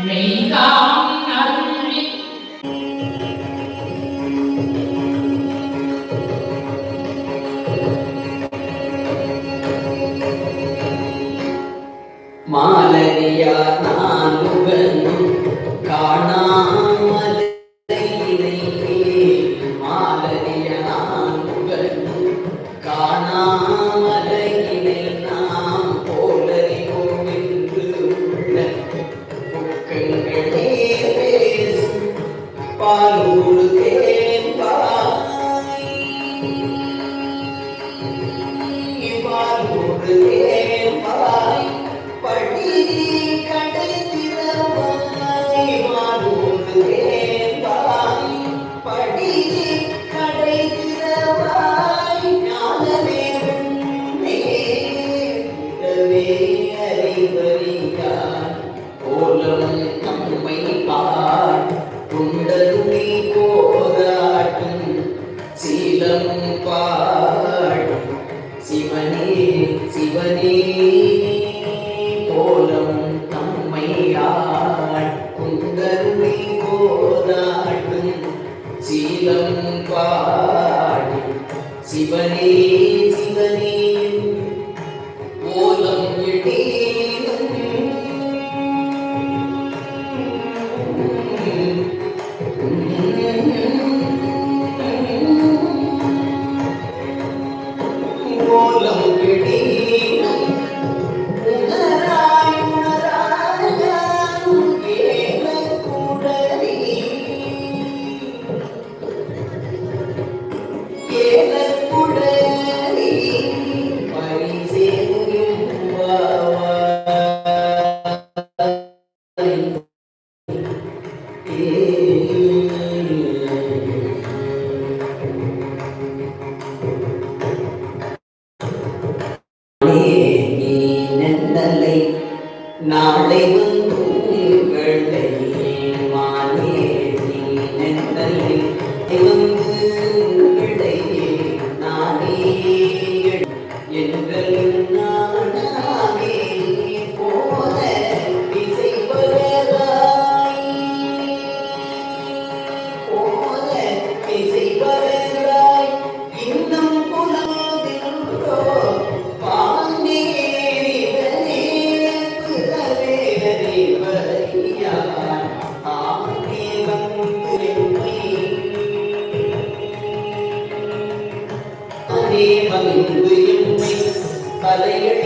Make dong, சீலம் பாடி. சிவனே சிவனே ஓலம் எடேனும் ஓலம் நாளை வந்து வெள்ளை மாலே நீ வலையில்